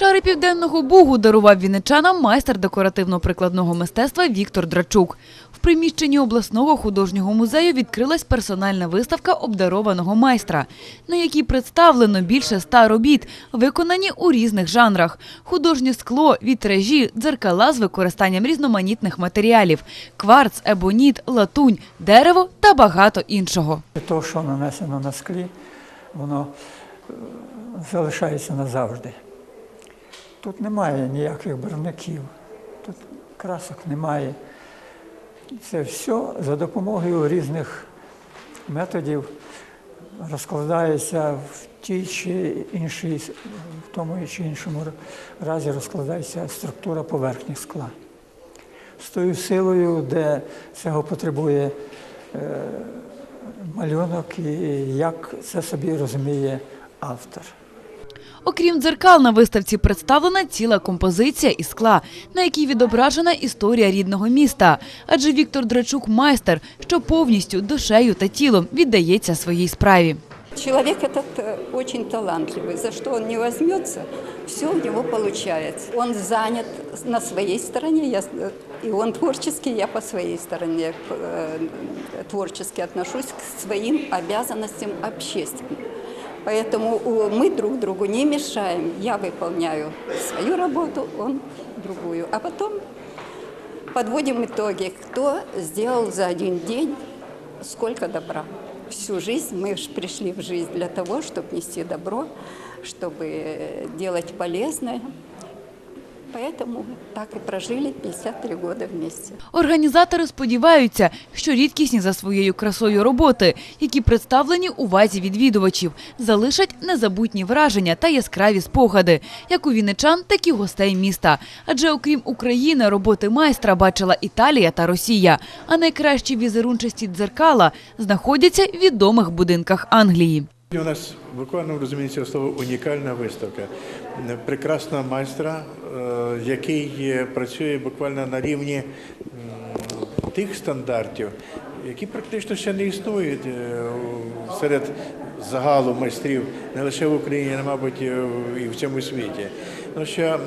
Чари південного бугу дарував вінничанам майстер декоративно-прикладного мистецтва Віктор Драчук. В приміщенні обласного художнього музею відкрилась персональна виставка обдарованого майстра, на якій представлено більше ста робіт, виконані у різних жанрах: художнє скло, вітражі, дзеркала з використанням різноманітних матеріалів, кварц, ебоніт, латунь, дерево та багато іншого. То, що нанесено на склі, воно е, залишається назавжди. Тут немає ніяких барвників, тут красок немає. Це все за допомогою різних методів розкладається в тій чи іншій, в тому чи іншому разі розкладається структура поверхні скла. З тою силою, де цього потребує малюнок і як це собі розуміє автор. Окрім дзеркал, на виставці представлена ціла композиція із скла, на якій відображена історія рідного міста. Адже Віктор Драчук майстер, що повністю душею та тілом віддається своїй справі. Человек этот э, очень талантливый. За что он не возьмется, все у него получается. Он занят на своей стороне, я, с- э, и он творческий, я по своей стороне э, творчески отношусь к своим обязанностям общественным. Поэтому э, мы друг другу не мешаем. Я выполняю свою работу, он другую. А потом подводим итоги, кто сделал за один день сколько добра. Всю жизнь мы ж пришли в жизнь для того, чтобы нести добро, чтобы э, делать полезное. Поэтому так и прожили 53 года вместе. Організатори сподіваються, що рідкісні за своєю красою роботи, які представлені увазі відвідувачів, залишать незабутні враження та яскраві спогади, як у вінничан, так і гостей міста. Адже окрім України, роботи майстра бачила Італія та Росія, а найкращі візерунчасті дзеркала знаходяться в відомих будинках Англії. У нас буквально розумінні цього слова унікальна виставка. Прекрасного майстра, е, який е, працює буквально на рівні тих стандартів, які практично ще не існують е, серед загалу майстрів не лише в Україні, а мабуть і в- цьому світі. Тому що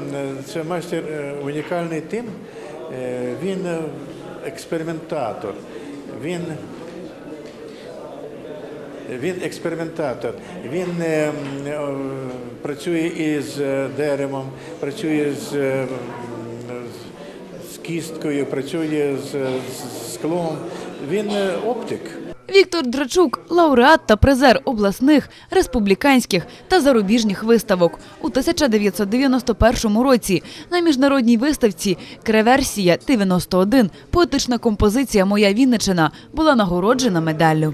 це майстер е, унікальний тим, е, він е, експериментатор, він він експериментатор. Він е, е, працює із е, деревом, працює з, з- кісткою, працює з, з склом. Він оптик. Віктор Драчук – лауреат та призер обласних, республіканських та зарубіжних виставок. У 1991 році на міжнародній виставці «Креверсія Т-91» поетична композиція «Моя Вінничина» була нагороджена медаллю.